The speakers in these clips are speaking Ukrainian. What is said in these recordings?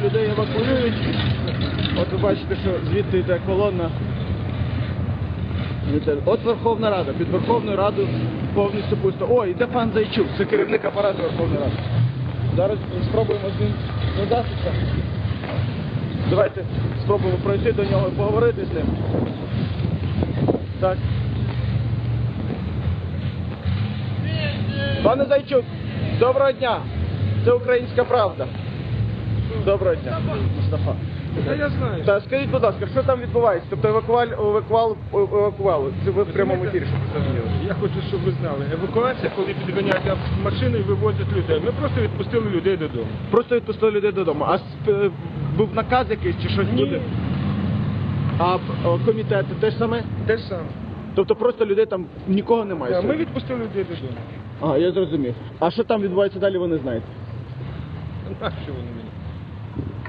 людей евакуюють. От ви бачите, що звідти йде колона. От Верховна Рада. Під Верховною Радою повністю пусто. О, йде пан Зайчук, це керівник апарату Верховної Ради. Зараз спробуємо з ним зв'язатися. Давайте спробуємо пройти до нього і поговорити з ним. Так. Пане Зайчук, доброго дня. Це українська правда. Доброго дня, Мустафа. Та я знаю. Та скажіть, будь ласка, що там відбувається? Тобто евакуаль, евакуал, евакували. Це ви в прямому ефірі, щоб ви зрозуміли. Я хочу, щоб ви знали. Евакуація, коли підганяють машину і вивозять людей. Ми просто відпустили людей додому. Просто відпустили людей додому. А сп- е, був наказ якийсь чи щось Ні. буде? А о, комітети теж саме? Те ж саме. Тобто просто людей там нікого немає. Ми сьогодні? відпустили людей додому. А, я зрозумів. А що там відбувається далі, ви не знаєте? Нащо вони мені?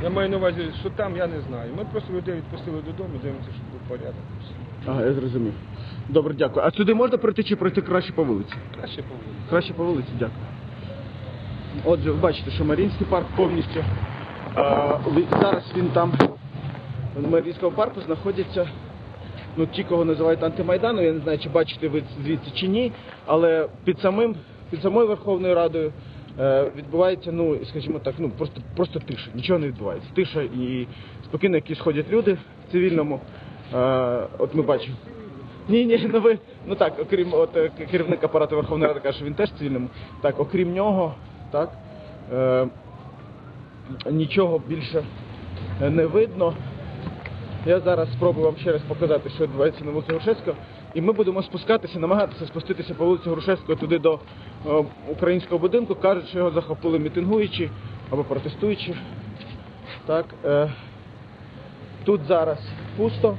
Я маю на увазі, що там, я не знаю. Ми просто людей відпустили додому, дивимося, щоб був порядок. Ага, я зрозумів. Добре, дякую. А сюди можна пройти чи пройти краще по вулиці? Краще поводити. Краще по вулиці, дякую. Отже, ви бачите, що Марінський парк повністю. А, зараз він там, в Марінському парку знаходяться ну, ті, кого називають антимайданом. Я не знаю, чи бачите ви звідси чи ні, але під самим під самою Верховною Радою е, відбувається, ну, скажімо так, ну просто просто тиша. Нічого не відбувається. Тиша і спокійно якісь ходять люди в цивільному. Е, от ми бачимо. Ні, ні, ну ви ну так, окрім от е, керівник апарату Верховної Ради каже, що він теж в цивільному. Так, окрім нього, так е, нічого більше не видно. Я зараз спробую вам ще раз показати, що відбувається на вулиці Грушевського. І ми будемо спускатися, намагатися спуститися по вулиці Грушевського туди до е, українського будинку. Кажуть, що його захопили мітингуючі або протестуючі. Так, е, тут зараз пусто.